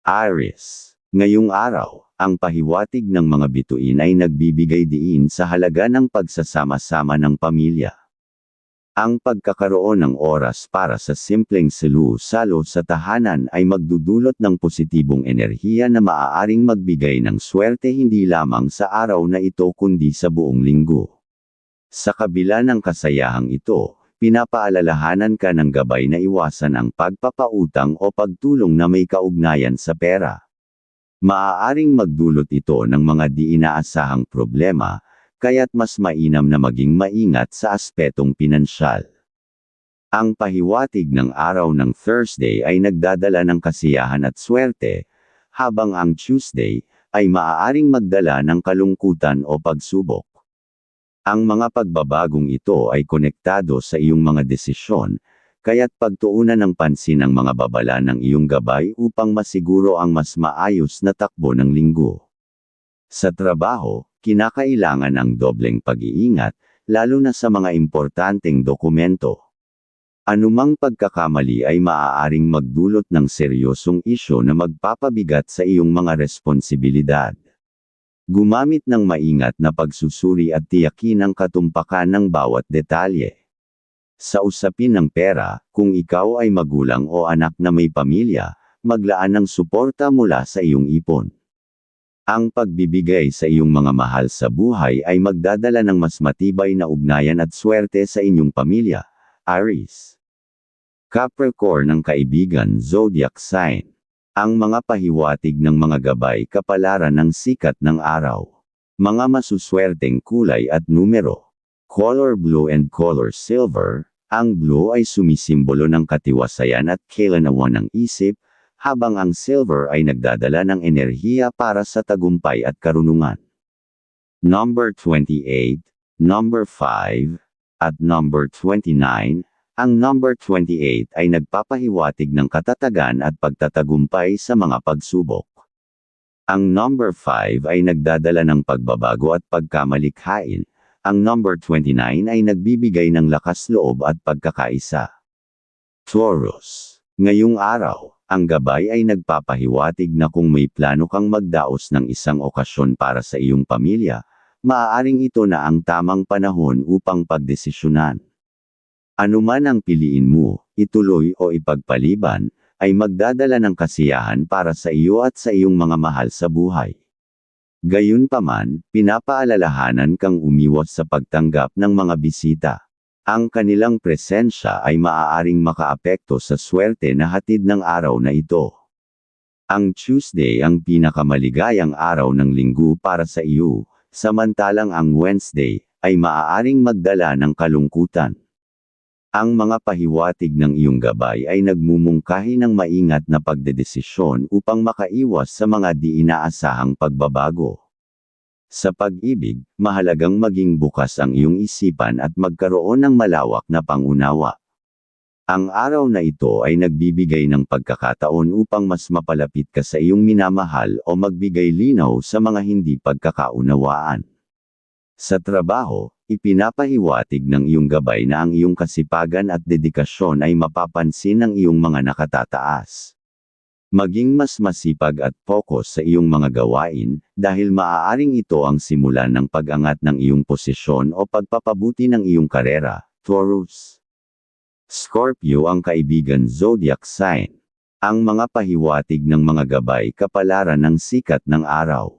Aries. Ngayong araw, ang pahiwatig ng mga bituin ay nagbibigay diin sa halaga ng pagsasama-sama ng pamilya. Ang pagkakaroon ng oras para sa simpleng salo sa tahanan ay magdudulot ng positibong enerhiya na maaaring magbigay ng swerte hindi lamang sa araw na ito kundi sa buong linggo. Sa kabila ng kasayahang ito, pinapaalalahanan ka ng gabay na iwasan ang pagpapautang o pagtulong na may kaugnayan sa pera. Maaaring magdulot ito ng mga di inaasahang problema, kaya't mas mainam na maging maingat sa aspetong pinansyal. Ang pahiwatig ng araw ng Thursday ay nagdadala ng kasiyahan at swerte, habang ang Tuesday ay maaaring magdala ng kalungkutan o pagsubok. Ang mga pagbabagong ito ay konektado sa iyong mga desisyon, kaya't pagtuunan ng pansin ang mga babala ng iyong gabay upang masiguro ang mas maayos na takbo ng linggo. Sa trabaho, kinakailangan ang dobleng pag-iingat, lalo na sa mga importanteng dokumento. Anumang pagkakamali ay maaaring magdulot ng seryosong isyo na magpapabigat sa iyong mga responsibilidad. Gumamit ng maingat na pagsusuri at tiyakin ang katumpakan ng bawat detalye. Sa usapin ng pera, kung ikaw ay magulang o anak na may pamilya, maglaan ng suporta mula sa iyong ipon. Ang pagbibigay sa iyong mga mahal sa buhay ay magdadala ng mas matibay na ugnayan at swerte sa inyong pamilya. Aries. Capricorn ng kaibigan zodiac sign. Ang mga pahiwatig ng mga gabay kapalaran ng sikat ng araw. Mga masuswerteng kulay at numero. Color blue and color silver, ang blue ay sumisimbolo ng katiwasayan at kailanawan ng isip, habang ang silver ay nagdadala ng enerhiya para sa tagumpay at karunungan. Number 28, number 5, at number 29, ang number 28 ay nagpapahiwatig ng katatagan at pagtatagumpay sa mga pagsubok. Ang number 5 ay nagdadala ng pagbabago at pagkamalikhain, ang number 29 ay nagbibigay ng lakas loob at pagkakaisa. Taurus. Ngayong araw, ang gabay ay nagpapahiwatig na kung may plano kang magdaos ng isang okasyon para sa iyong pamilya, maaaring ito na ang tamang panahon upang pagdesisyonan. Anuman ang piliin mo, ituloy o ipagpaliban, ay magdadala ng kasiyahan para sa iyo at sa iyong mga mahal sa buhay. Gayunpaman, pinapaalalahanan kang umiwas sa pagtanggap ng mga bisita. Ang kanilang presensya ay maaaring makaapekto sa swerte na hatid ng araw na ito. Ang Tuesday ang pinakamaligayang araw ng linggo para sa iyo, samantalang ang Wednesday ay maaaring magdala ng kalungkutan. Ang mga pahiwatig ng iyong gabay ay nagmumungkahi ng maingat na pagdedesisyon upang makaiwas sa mga di inaasahang pagbabago. Sa pag-ibig, mahalagang maging bukas ang iyong isipan at magkaroon ng malawak na pangunawa. Ang araw na ito ay nagbibigay ng pagkakataon upang mas mapalapit ka sa iyong minamahal o magbigay linaw sa mga hindi pagkakaunawaan. Sa trabaho, ipinapahiwatig ng iyong gabay na ang iyong kasipagan at dedikasyon ay mapapansin ng iyong mga nakatataas. Maging mas masipag at focus sa iyong mga gawain, dahil maaaring ito ang simulan ng pag-angat ng iyong posisyon o pagpapabuti ng iyong karera, Taurus. Scorpio ang kaibigan zodiac sign. Ang mga pahiwatig ng mga gabay kapalaran ng sikat ng araw.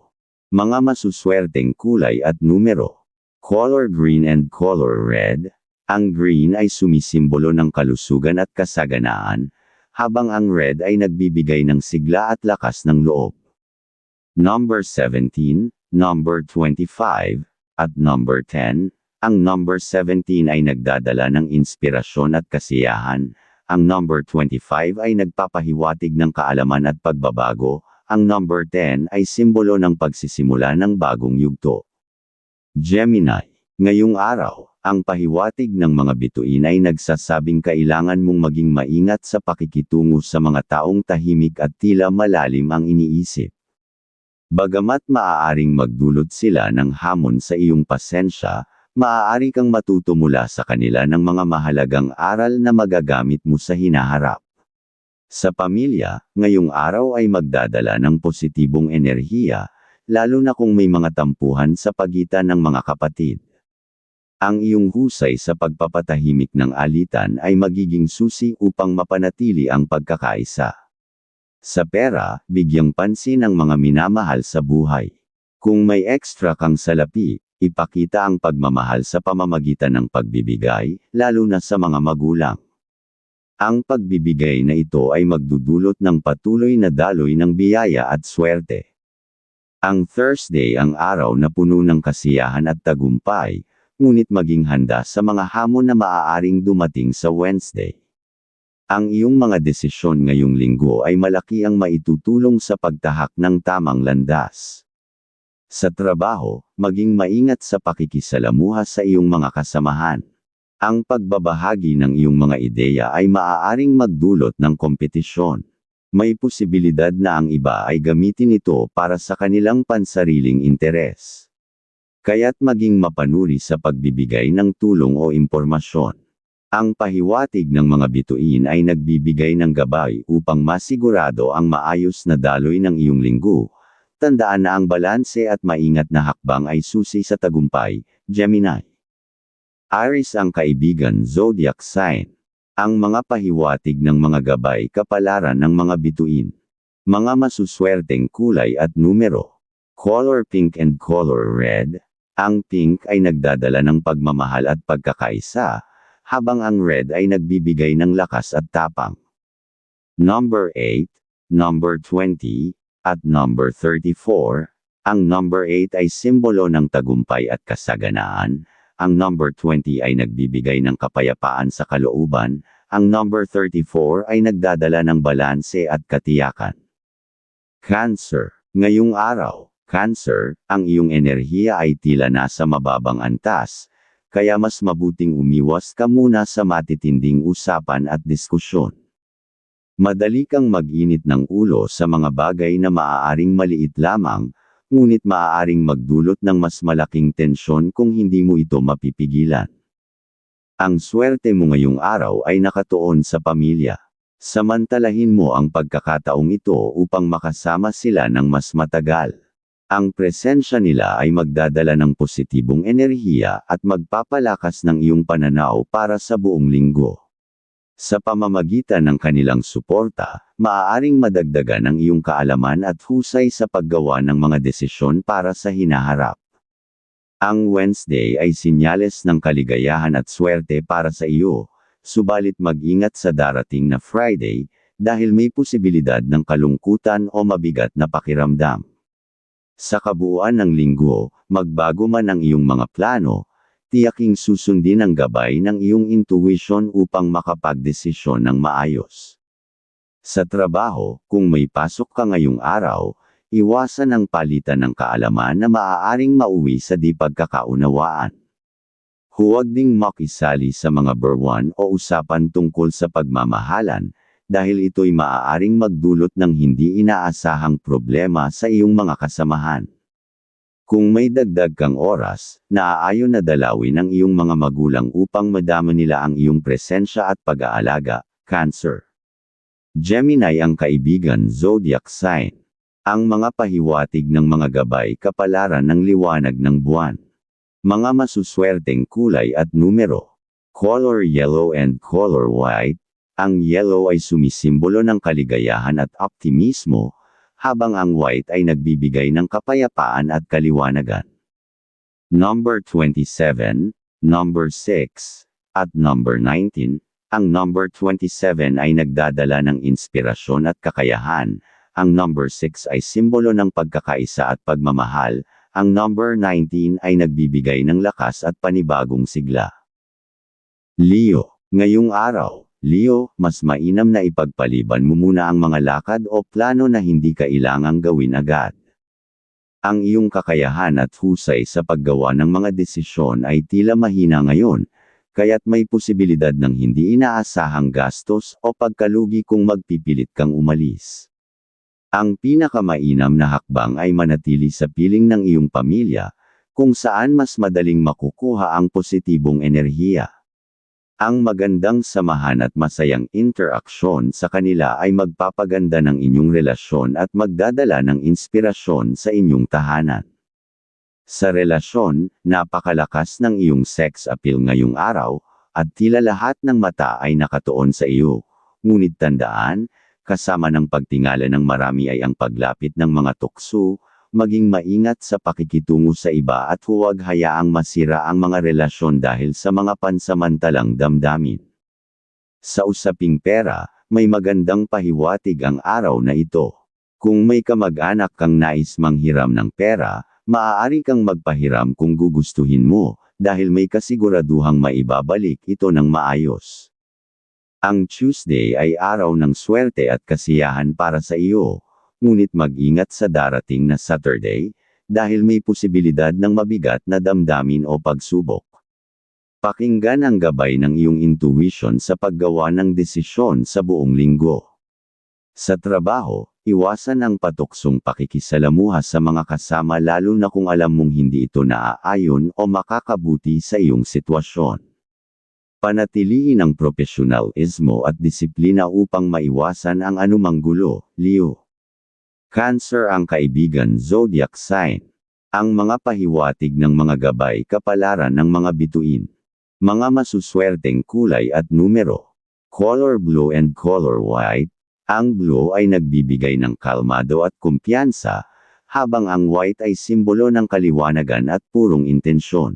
Mga masuswerteng kulay at numero. Color green and color red. Ang green ay sumisimbolo ng kalusugan at kasaganaan, habang ang red ay nagbibigay ng sigla at lakas ng loob. Number 17, number 25, at number 10, ang number 17 ay nagdadala ng inspirasyon at kasiyahan, ang number 25 ay nagpapahiwatig ng kaalaman at pagbabago, ang number 10 ay simbolo ng pagsisimula ng bagong yugto. Gemini, ngayong araw, ang pahiwatig ng mga bituin ay nagsasabing kailangan mong maging maingat sa pakikitungo sa mga taong tahimik at tila malalim ang iniisip. Bagamat maaaring magdulot sila ng hamon sa iyong pasensya, maaari kang matuto mula sa kanila ng mga mahalagang aral na magagamit mo sa hinaharap. Sa pamilya, ngayong araw ay magdadala ng positibong enerhiya, lalo na kung may mga tampuhan sa pagitan ng mga kapatid. Ang iyong husay sa pagpapatahimik ng alitan ay magiging susi upang mapanatili ang pagkakaisa. Sa pera, bigyang pansin ang mga minamahal sa buhay. Kung may extra kang salapi, ipakita ang pagmamahal sa pamamagitan ng pagbibigay, lalo na sa mga magulang. Ang pagbibigay na ito ay magdudulot ng patuloy na daloy ng biyaya at swerte. Ang Thursday ang araw na puno ng kasiyahan at tagumpay, ngunit maging handa sa mga hamon na maaaring dumating sa Wednesday. Ang iyong mga desisyon ngayong linggo ay malaki ang maitutulong sa pagtahak ng tamang landas. Sa trabaho, maging maingat sa pakikisalamuha sa iyong mga kasamahan. Ang pagbabahagi ng iyong mga ideya ay maaaring magdulot ng kompetisyon. May posibilidad na ang iba ay gamitin ito para sa kanilang pansariling interes. Kaya't maging mapanuri sa pagbibigay ng tulong o impormasyon. Ang pahiwatig ng mga bituin ay nagbibigay ng gabay upang masigurado ang maayos na daloy ng iyong linggo. Tandaan na ang balanse at maingat na hakbang ay susi sa tagumpay, Gemini. Aries ang kaibigan zodiac sign. Ang mga pahiwatig ng mga gabay kapalaran ng mga bituin. Mga masuswerteng kulay at numero. Color pink and color red. Ang pink ay nagdadala ng pagmamahal at pagkakaisa, habang ang red ay nagbibigay ng lakas at tapang. Number 8, number 20, at number 34. Ang number 8 ay simbolo ng tagumpay at kasaganaan. Ang number 20 ay nagbibigay ng kapayapaan sa kalooban. Ang number 34 ay nagdadala ng balanse at katiyakan. Cancer. Ngayong araw, Cancer, ang iyong enerhiya ay tila nasa mababang antas, kaya mas mabuting umiwas ka muna sa matitinding usapan at diskusyon. Madali kang mag-init ng ulo sa mga bagay na maaaring maliit lamang, ngunit maaaring magdulot ng mas malaking tensyon kung hindi mo ito mapipigilan. Ang swerte mo ngayong araw ay nakatuon sa pamilya. Samantalahin mo ang pagkakataong ito upang makasama sila ng mas matagal. Ang presensya nila ay magdadala ng positibong enerhiya at magpapalakas ng iyong pananaw para sa buong linggo. Sa pamamagitan ng kanilang suporta, maaaring madagdagan ang iyong kaalaman at husay sa paggawa ng mga desisyon para sa hinaharap. Ang Wednesday ay sinyales ng kaligayahan at swerte para sa iyo, subalit mag-ingat sa darating na Friday, dahil may posibilidad ng kalungkutan o mabigat na pakiramdam. Sa kabuuan ng linggo, magbago man ang iyong mga plano, tiyaking susundin ang gabay ng iyong intuition upang makapagdesisyon ng maayos. Sa trabaho, kung may pasok ka ngayong araw, iwasan ang palitan ng kaalaman na maaaring mauwi sa di pagkakaunawaan. Huwag ding makisali sa mga berwan o usapan tungkol sa pagmamahalan, dahil ito'y maaaring magdulot ng hindi inaasahang problema sa iyong mga kasamahan. Kung may dagdag kang oras, naaayon na dalawin ang iyong mga magulang upang madama nila ang iyong presensya at pag-aalaga, Cancer. Gemini ang kaibigan zodiac sign. Ang mga pahiwatig ng mga gabay kapalaran ng liwanag ng buwan. Mga masuswerteng kulay at numero. Color yellow and color white. Ang yellow ay sumisimbolo ng kaligayahan at optimismo, habang ang white ay nagbibigay ng kapayapaan at kaliwanagan. Number 27, number 6, at number 19, ang number 27 ay nagdadala ng inspirasyon at kakayahan, ang number 6 ay simbolo ng pagkakaisa at pagmamahal, ang number 19 ay nagbibigay ng lakas at panibagong sigla. Leo, ngayong araw, Leo, mas mainam na ipagpaliban mo muna ang mga lakad o plano na hindi kailangang gawin agad. Ang iyong kakayahan at husay sa paggawa ng mga desisyon ay tila mahina ngayon, kaya't may posibilidad ng hindi inaasahang gastos o pagkalugi kung magpipilit kang umalis. Ang pinakamainam na hakbang ay manatili sa piling ng iyong pamilya, kung saan mas madaling makukuha ang positibong enerhiya. Ang magandang samahan at masayang interaksyon sa kanila ay magpapaganda ng inyong relasyon at magdadala ng inspirasyon sa inyong tahanan. Sa relasyon, napakalakas ng iyong sex appeal ngayong araw, at tila lahat ng mata ay nakatuon sa iyo. Ngunit tandaan, kasama ng pagtingala ng marami ay ang paglapit ng mga tukso, maging maingat sa pakikitungo sa iba at huwag hayaang masira ang mga relasyon dahil sa mga pansamantalang damdamin. Sa usaping pera, may magandang pahiwatig ang araw na ito. Kung may kamag-anak kang nais manghiram ng pera, maaari kang magpahiram kung gugustuhin mo, dahil may kasiguraduhang maibabalik ito ng maayos. Ang Tuesday ay araw ng swerte at kasiyahan para sa iyo, ngunit mag-ingat sa darating na Saturday, dahil may posibilidad ng mabigat na damdamin o pagsubok. Pakinggan ang gabay ng iyong intuition sa paggawa ng desisyon sa buong linggo. Sa trabaho, iwasan ang patuksong pakikisalamuha sa mga kasama lalo na kung alam mong hindi ito naaayon o makakabuti sa iyong sitwasyon. Panatiliin ang profesionalismo at disiplina upang maiwasan ang anumang gulo, Leo. Cancer ang kaibigan zodiac sign. Ang mga pahiwatig ng mga gabay kapalaran ng mga bituin. Mga masuswerteng kulay at numero. Color blue and color white. Ang blue ay nagbibigay ng kalmado at kumpiyansa, habang ang white ay simbolo ng kaliwanagan at purong intensyon.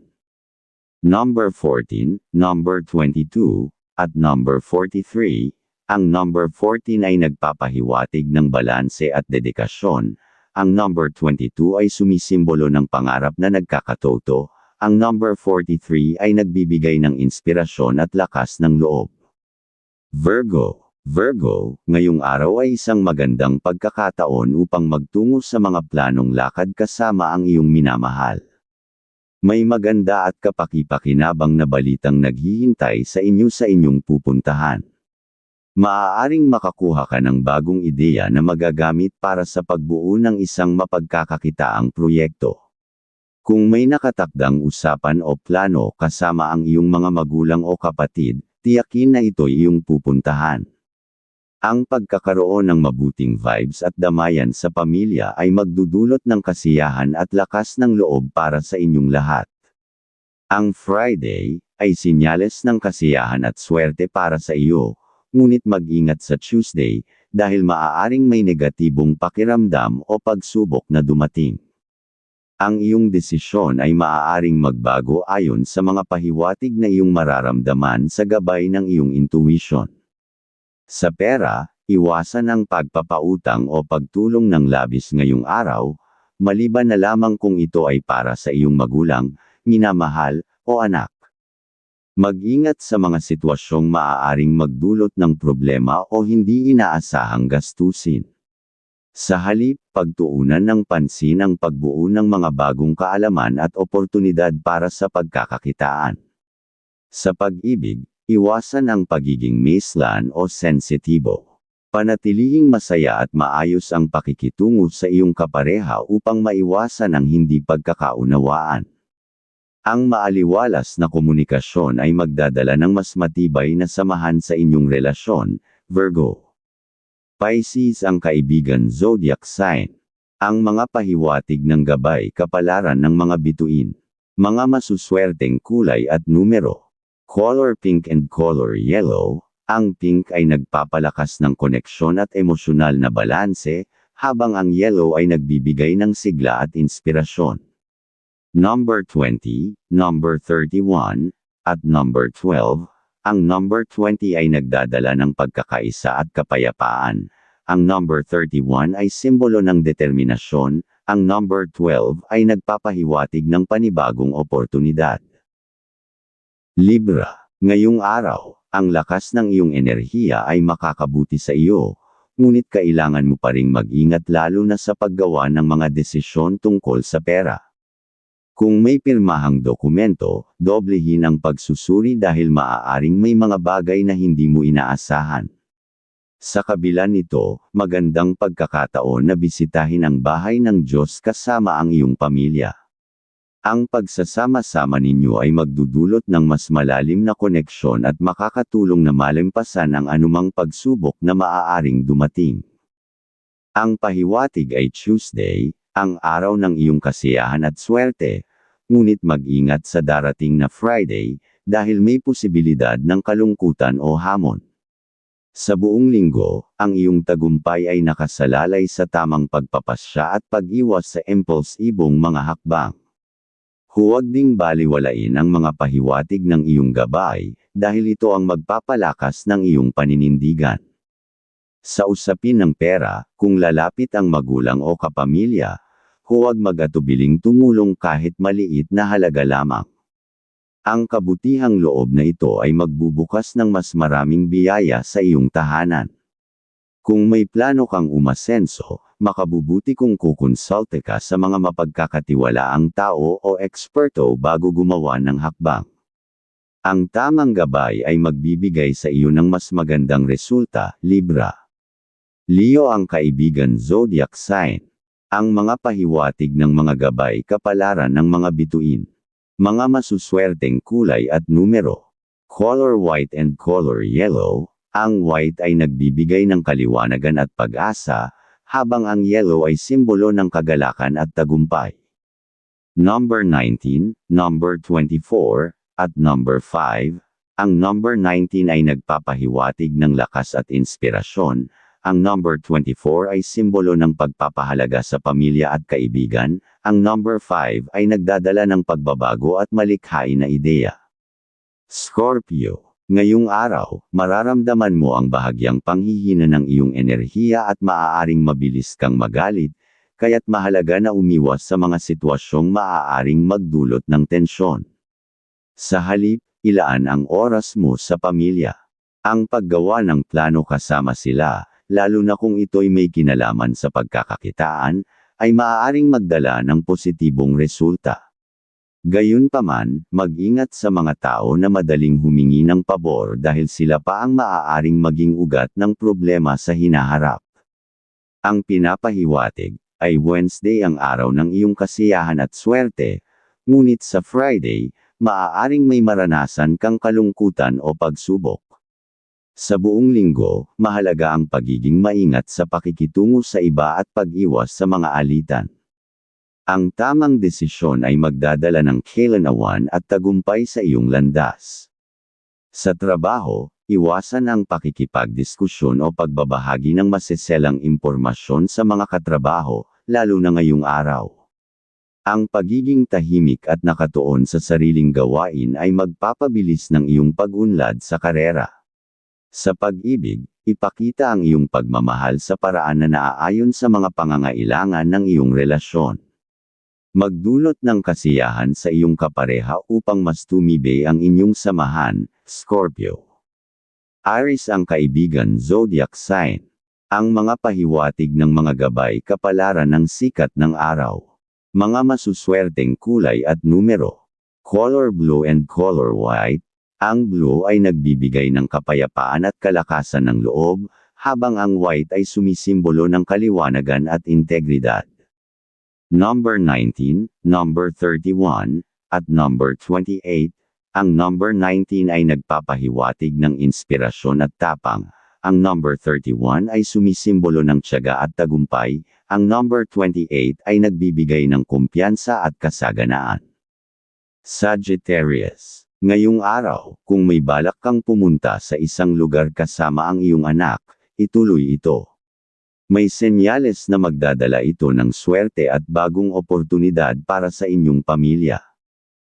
Number 14, number 22, at number 43, ang number 14 ay nagpapahiwatig ng balanse at dedikasyon. Ang number 22 ay sumisimbolo ng pangarap na nagkakatoto. Ang number 43 ay nagbibigay ng inspirasyon at lakas ng loob. Virgo Virgo, ngayong araw ay isang magandang pagkakataon upang magtungo sa mga planong lakad kasama ang iyong minamahal. May maganda at kapakipakinabang na balitang naghihintay sa inyo sa inyong pupuntahan. Maaaring makakuha ka ng bagong ideya na magagamit para sa pagbuo ng isang mapagkakakitaang proyekto. Kung may nakatakdang usapan o plano kasama ang iyong mga magulang o kapatid, tiyakin na ito'y iyong pupuntahan. Ang pagkakaroon ng mabuting vibes at damayan sa pamilya ay magdudulot ng kasiyahan at lakas ng loob para sa inyong lahat. Ang Friday ay sinyales ng kasiyahan at swerte para sa iyo, ngunit mag-ingat sa Tuesday, dahil maaaring may negatibong pakiramdam o pagsubok na dumating. Ang iyong desisyon ay maaaring magbago ayon sa mga pahiwatig na iyong mararamdaman sa gabay ng iyong intuition. Sa pera, iwasan ang pagpapautang o pagtulong ng labis ngayong araw, maliban na lamang kung ito ay para sa iyong magulang, minamahal, o anak. Mag-ingat sa mga sitwasyong maaaring magdulot ng problema o hindi inaasahang gastusin. Sa halip, pagtuunan ng pansin ang pagbuo ng mga bagong kaalaman at oportunidad para sa pagkakakitaan. Sa pag-ibig, iwasan ang pagiging mislan o sensitibo. Panatilihing masaya at maayos ang pakikitungo sa iyong kapareha upang maiwasan ang hindi pagkakaunawaan. Ang maaliwalas na komunikasyon ay magdadala ng mas matibay na samahan sa inyong relasyon, Virgo. Pisces ang kaibigan zodiac sign. Ang mga pahiwatig ng gabay kapalaran ng mga bituin. Mga masuswerteng kulay at numero. Color pink and color yellow. Ang pink ay nagpapalakas ng koneksyon at emosyonal na balanse, habang ang yellow ay nagbibigay ng sigla at inspirasyon number 20, number 31, at number 12, ang number 20 ay nagdadala ng pagkakaisa at kapayapaan. Ang number 31 ay simbolo ng determinasyon, ang number 12 ay nagpapahiwatig ng panibagong oportunidad. Libra, ngayong araw, ang lakas ng iyong enerhiya ay makakabuti sa iyo, ngunit kailangan mo pa ring mag-ingat lalo na sa paggawa ng mga desisyon tungkol sa pera. Kung may pirmahang dokumento, doblehin ang pagsusuri dahil maaaring may mga bagay na hindi mo inaasahan. Sa kabila nito, magandang pagkakataon na bisitahin ang bahay ng Diyos kasama ang iyong pamilya. Ang pagsasama-sama ninyo ay magdudulot ng mas malalim na koneksyon at makakatulong na malimpasan ang anumang pagsubok na maaaring dumating. Ang pahiwatig ay Tuesday, ang araw ng iyong kasiyahan at swerte, ngunit mag-ingat sa darating na Friday, dahil may posibilidad ng kalungkutan o hamon. Sa buong linggo, ang iyong tagumpay ay nakasalalay sa tamang pagpapasya at pag-iwas sa impulsibong mga hakbang. Huwag ding baliwalain ang mga pahiwatig ng iyong gabay, dahil ito ang magpapalakas ng iyong paninindigan. Sa usapin ng pera, kung lalapit ang magulang o kapamilya, huwag mag-atubiling tumulong kahit maliit na halaga lamang. Ang kabutihang loob na ito ay magbubukas ng mas maraming biyaya sa iyong tahanan. Kung may plano kang umasenso, makabubuti kung kukonsulte ka sa mga mapagkakatiwalaang tao o eksperto bago gumawa ng hakbang. Ang tamang gabay ay magbibigay sa iyo ng mas magandang resulta, Libra. Leo ang kaibigan zodiac sign. Ang mga pahiwatig ng mga gabay kapalaran ng mga bituin. Mga masuswerteng kulay at numero. Color white and color yellow, ang white ay nagbibigay ng kaliwanagan at pag-asa, habang ang yellow ay simbolo ng kagalakan at tagumpay. Number 19, number 24, at number 5, ang number 19 ay nagpapahiwatig ng lakas at inspirasyon, ang number 24 ay simbolo ng pagpapahalaga sa pamilya at kaibigan, ang number 5 ay nagdadala ng pagbabago at malikhain na ideya. Scorpio Ngayong araw, mararamdaman mo ang bahagyang panghihina ng iyong enerhiya at maaaring mabilis kang magalit, kaya't mahalaga na umiwas sa mga sitwasyong maaaring magdulot ng tensyon. Sa halip, ilaan ang oras mo sa pamilya. Ang paggawa ng plano kasama sila, lalo na kung ito'y may kinalaman sa pagkakakitaan, ay maaaring magdala ng positibong resulta. Gayunpaman, mag-ingat sa mga tao na madaling humingi ng pabor dahil sila pa ang maaaring maging ugat ng problema sa hinaharap. Ang pinapahiwatig ay Wednesday ang araw ng iyong kasiyahan at swerte, ngunit sa Friday, maaaring may maranasan kang kalungkutan o pagsubok. Sa buong linggo, mahalaga ang pagiging maingat sa pakikitungo sa iba at pag-iwas sa mga alitan. Ang tamang desisyon ay magdadala ng kailanawan at tagumpay sa iyong landas. Sa trabaho, iwasan ang pakikipagdiskusyon o pagbabahagi ng maseselang impormasyon sa mga katrabaho, lalo na ngayong araw. Ang pagiging tahimik at nakatuon sa sariling gawain ay magpapabilis ng iyong pag-unlad sa karera. Sa pag-ibig, ipakita ang iyong pagmamahal sa paraan na naaayon sa mga pangangailangan ng iyong relasyon. Magdulot ng kasiyahan sa iyong kapareha upang mas tumibay ang inyong samahan, Scorpio. Aries ang kaibigan zodiac sign. Ang mga pahiwatig ng mga gabay kapalaran ng sikat ng araw. Mga masuswerteng kulay at numero. Color blue and color white. Ang blue ay nagbibigay ng kapayapaan at kalakasan ng loob, habang ang white ay sumisimbolo ng kaliwanagan at integridad. Number 19, number 31, at number 28, ang number 19 ay nagpapahiwatig ng inspirasyon at tapang, ang number 31 ay sumisimbolo ng tiyaga at tagumpay, ang number 28 ay nagbibigay ng kumpiyansa at kasaganaan. Sagittarius Ngayong araw, kung may balak kang pumunta sa isang lugar kasama ang iyong anak, ituloy ito. May senyales na magdadala ito ng swerte at bagong oportunidad para sa inyong pamilya.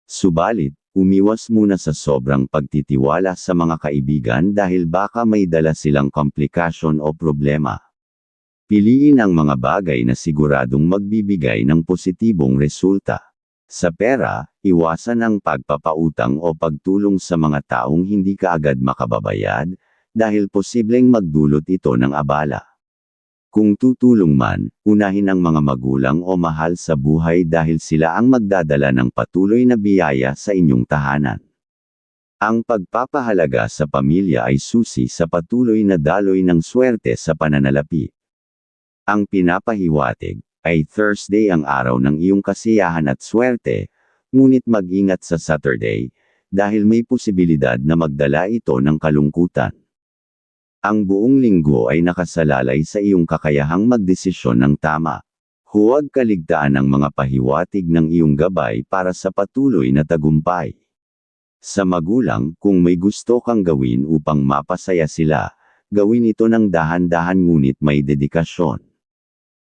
Subalit, umiwas muna sa sobrang pagtitiwala sa mga kaibigan dahil baka may dala silang komplikasyon o problema. Piliin ang mga bagay na siguradong magbibigay ng positibong resulta. Sa pera, iwasan ang pagpapautang o pagtulong sa mga taong hindi kaagad makababayad, dahil posibleng magdulot ito ng abala. Kung tutulong man, unahin ang mga magulang o mahal sa buhay dahil sila ang magdadala ng patuloy na biyaya sa inyong tahanan. Ang pagpapahalaga sa pamilya ay susi sa patuloy na daloy ng swerte sa pananalapi. Ang pinapahiwatig ay Thursday ang araw ng iyong kasiyahan at swerte, ngunit mag-ingat sa Saturday, dahil may posibilidad na magdala ito ng kalungkutan. Ang buong linggo ay nakasalalay sa iyong kakayahang magdesisyon ng tama. Huwag kaligtaan ang mga pahiwatig ng iyong gabay para sa patuloy na tagumpay. Sa magulang, kung may gusto kang gawin upang mapasaya sila, gawin ito ng dahan-dahan ngunit may dedikasyon.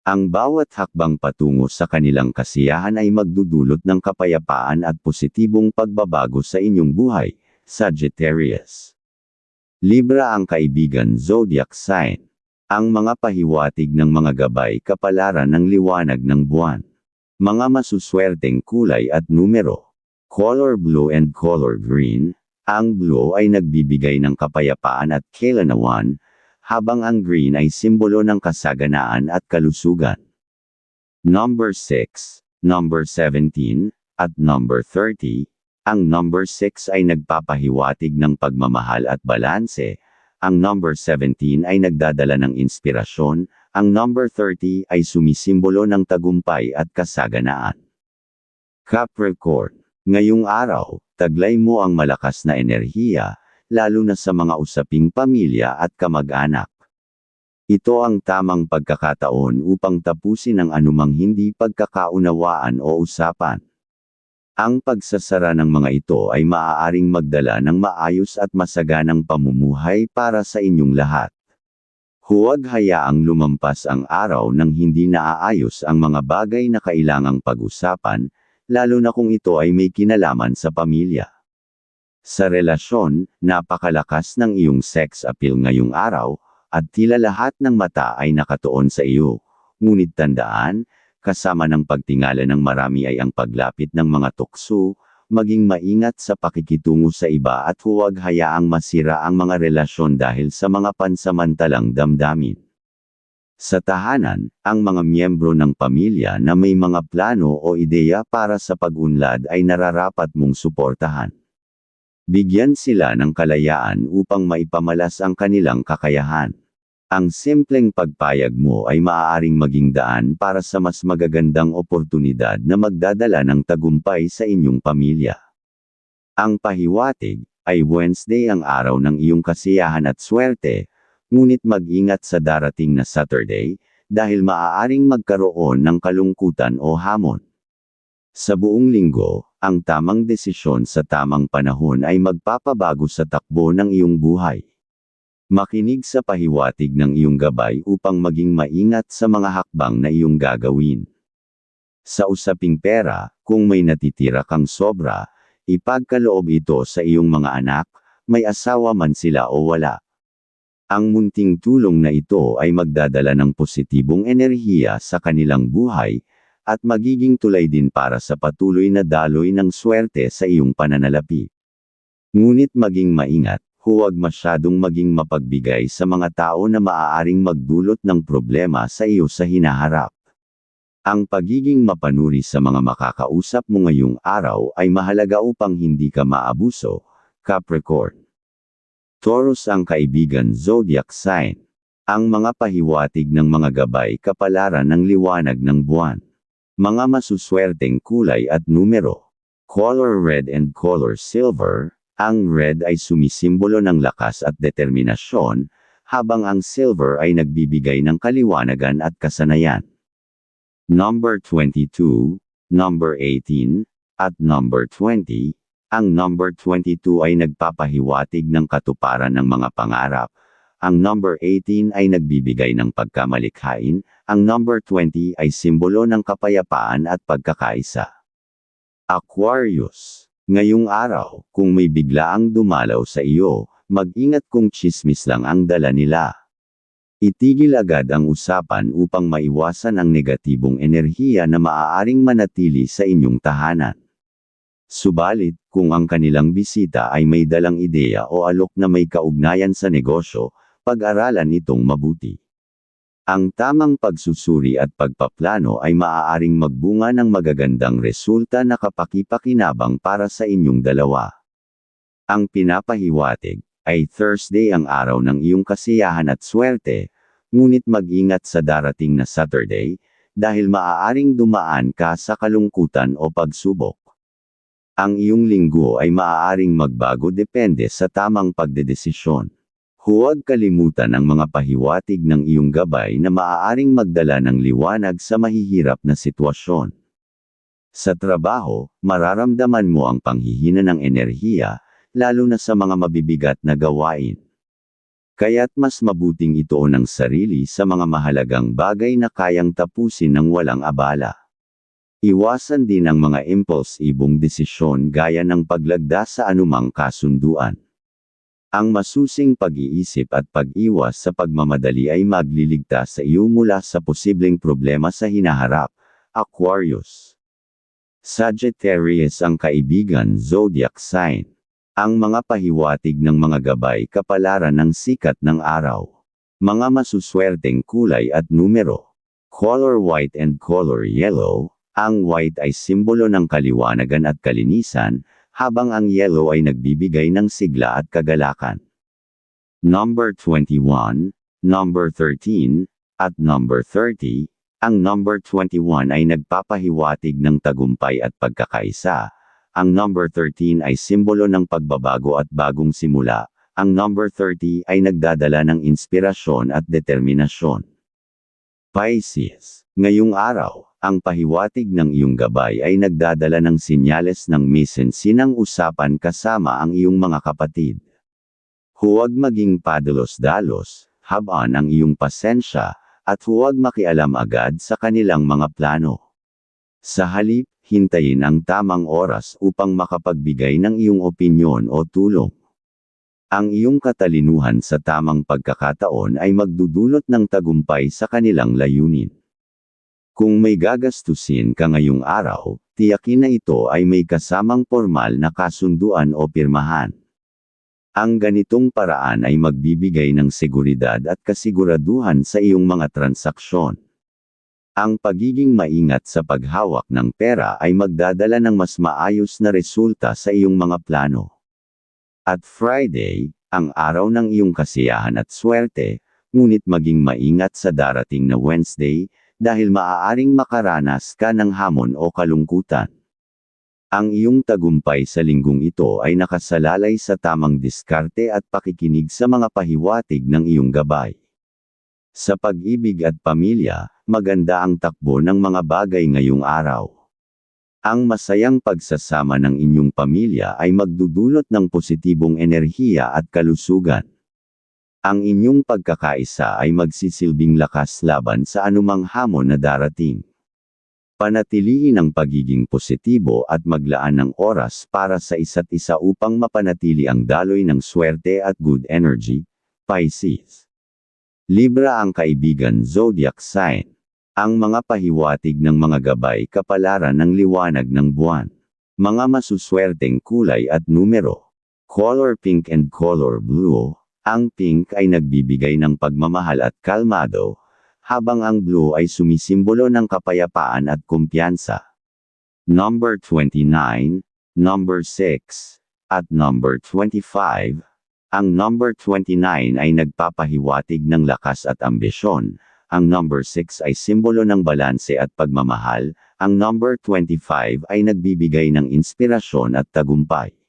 Ang bawat hakbang patungo sa kanilang kasiyahan ay magdudulot ng kapayapaan at positibong pagbabago sa inyong buhay, Sagittarius. Libra ang kaibigan zodiac sign. Ang mga pahiwatig ng mga gabay kapalaran ng liwanag ng buwan. Mga masuswerteng kulay at numero. Color blue and color green, ang blue ay nagbibigay ng kapayapaan at kailanawan, habang ang green ay simbolo ng kasaganaan at kalusugan. Number 6, number 17, at number 30, ang number 6 ay nagpapahiwatig ng pagmamahal at balanse, ang number 17 ay nagdadala ng inspirasyon, ang number 30 ay sumisimbolo ng tagumpay at kasaganaan. Capricorn Ngayong araw, taglay mo ang malakas na enerhiya, lalo na sa mga usaping pamilya at kamag-anak. Ito ang tamang pagkakataon upang tapusin ang anumang hindi pagkakaunawaan o usapan. Ang pagsasara ng mga ito ay maaaring magdala ng maayos at masaganang pamumuhay para sa inyong lahat. Huwag hayaang lumampas ang araw nang hindi naaayos ang mga bagay na kailangang pag-usapan, lalo na kung ito ay may kinalaman sa pamilya. Sa relasyon, napakalakas ng iyong sex appeal ngayong araw, at tila lahat ng mata ay nakatuon sa iyo. Ngunit tandaan, kasama ng pagtingala ng marami ay ang paglapit ng mga tukso, maging maingat sa pakikitungo sa iba at huwag hayaang masira ang mga relasyon dahil sa mga pansamantalang damdamin. Sa tahanan, ang mga miyembro ng pamilya na may mga plano o ideya para sa pag-unlad ay nararapat mong suportahan. Bigyan sila ng kalayaan upang maipamalas ang kanilang kakayahan. Ang simpleng pagpayag mo ay maaaring maging daan para sa mas magagandang oportunidad na magdadala ng tagumpay sa inyong pamilya. Ang pahiwatig ay Wednesday ang araw ng iyong kasiyahan at swerte, Ngunit mag-ingat sa darating na Saturday, dahil maaaring magkaroon ng kalungkutan o hamon. Sa buong linggo, ang tamang desisyon sa tamang panahon ay magpapabago sa takbo ng iyong buhay. Makinig sa pahiwatig ng iyong gabay upang maging maingat sa mga hakbang na iyong gagawin. Sa usaping pera, kung may natitira kang sobra, ipagkaloob ito sa iyong mga anak, may asawa man sila o wala. Ang munting tulong na ito ay magdadala ng positibong enerhiya sa kanilang buhay, at magiging tulay din para sa patuloy na daloy ng swerte sa iyong pananalapi. Ngunit maging maingat, huwag masyadong maging mapagbigay sa mga tao na maaaring magdulot ng problema sa iyo sa hinaharap. Ang pagiging mapanuri sa mga makakausap mo ngayong araw ay mahalaga upang hindi ka maabuso, Capricorn. Taurus ang kaibigan zodiac sign. Ang mga pahiwatig ng mga gabay kapalaran ng liwanag ng buwan. Mga masuswerteng kulay at numero. Color red and color silver. Ang red ay sumisimbolo ng lakas at determinasyon, habang ang silver ay nagbibigay ng kaliwanagan at kasanayan. Number 22, number 18, at number 20, ang number 22 ay nagpapahiwatig ng katuparan ng mga pangarap. Ang number 18 ay nagbibigay ng pagkamalikhain. Ang number 20 ay simbolo ng kapayapaan at pagkakaisa. Aquarius. Ngayong araw, kung may biglaang dumalaw sa iyo, mag-ingat kung chismis lang ang dala nila. Itigil agad ang usapan upang maiwasan ang negatibong enerhiya na maaaring manatili sa inyong tahanan. Subalit, kung ang kanilang bisita ay may dalang ideya o alok na may kaugnayan sa negosyo, pag-aralan itong mabuti. Ang tamang pagsusuri at pagpaplano ay maaaring magbunga ng magagandang resulta na kapakipakinabang para sa inyong dalawa. Ang pinapahiwatig ay Thursday ang araw ng iyong kasiyahan at swerte, ngunit mag-ingat sa darating na Saturday, dahil maaaring dumaan ka sa kalungkutan o pagsubok. Ang iyong linggo ay maaaring magbago depende sa tamang pagdedesisyon. Huwag kalimutan ang mga pahiwatig ng iyong gabay na maaaring magdala ng liwanag sa mahihirap na sitwasyon. Sa trabaho, mararamdaman mo ang panghihina ng enerhiya, lalo na sa mga mabibigat na gawain. Kaya't mas mabuting ito ng sarili sa mga mahalagang bagay na kayang tapusin ng walang abala. Iwasan din ang mga impulsibong desisyon gaya ng paglagda sa anumang kasunduan. Ang masusing pag-iisip at pag-iwas sa pagmamadali ay magliligtas sa iyo mula sa posibleng problema sa hinaharap, Aquarius. Sagittarius ang kaibigan zodiac sign. Ang mga pahiwatig ng mga gabay kapalaran ng sikat ng araw. Mga masuswerteng kulay at numero. Color white and color yellow. Ang white ay simbolo ng kaliwanagan at kalinisan, habang ang yellow ay nagbibigay ng sigla at kagalakan. Number 21, number 13, at number 30, ang number 21 ay nagpapahiwatig ng tagumpay at pagkakaisa, ang number 13 ay simbolo ng pagbabago at bagong simula. Ang number 30 ay nagdadala ng inspirasyon at determinasyon. Pisces, ngayong araw, ang pahiwatig ng iyong gabay ay nagdadala ng sinyales ng misensinang usapan kasama ang iyong mga kapatid. Huwag maging padalos-dalos, habaan ang iyong pasensya, at huwag makialam agad sa kanilang mga plano. Sa halip, hintayin ang tamang oras upang makapagbigay ng iyong opinyon o tulong. Ang iyong katalinuhan sa tamang pagkakataon ay magdudulot ng tagumpay sa kanilang layunin. Kung may gagastusin ka ngayong araw, tiyakin na ito ay may kasamang formal na kasunduan o pirmahan. Ang ganitong paraan ay magbibigay ng seguridad at kasiguraduhan sa iyong mga transaksyon. Ang pagiging maingat sa paghawak ng pera ay magdadala ng mas maayos na resulta sa iyong mga plano. At Friday, ang araw ng iyong kasiyahan at swerte, ngunit maging maingat sa darating na Wednesday, dahil maaaring makaranas ka ng hamon o kalungkutan. Ang iyong tagumpay sa linggong ito ay nakasalalay sa tamang diskarte at pakikinig sa mga pahiwatig ng iyong gabay. Sa pag-ibig at pamilya, maganda ang takbo ng mga bagay ngayong araw. Ang masayang pagsasama ng inyong pamilya ay magdudulot ng positibong enerhiya at kalusugan. Ang inyong pagkakaisa ay magsisilbing lakas laban sa anumang hamon na darating. Panatilihin ang pagiging positibo at maglaan ng oras para sa isa't isa upang mapanatili ang daloy ng swerte at good energy, Pisces. Libra ang kaibigan zodiac sign. Ang mga pahiwatig ng mga gabay kapalaran ng liwanag ng buwan. Mga masuswerteng kulay at numero. Color pink and color blue. Ang pink ay nagbibigay ng pagmamahal at kalmado, habang ang blue ay sumisimbolo ng kapayapaan at kumpiyansa. Number 29, number 6, at number 25, ang number 29 ay nagpapahiwatig ng lakas at ambisyon. Ang number 6 ay simbolo ng balanse at pagmamahal. Ang number 25 ay nagbibigay ng inspirasyon at tagumpay.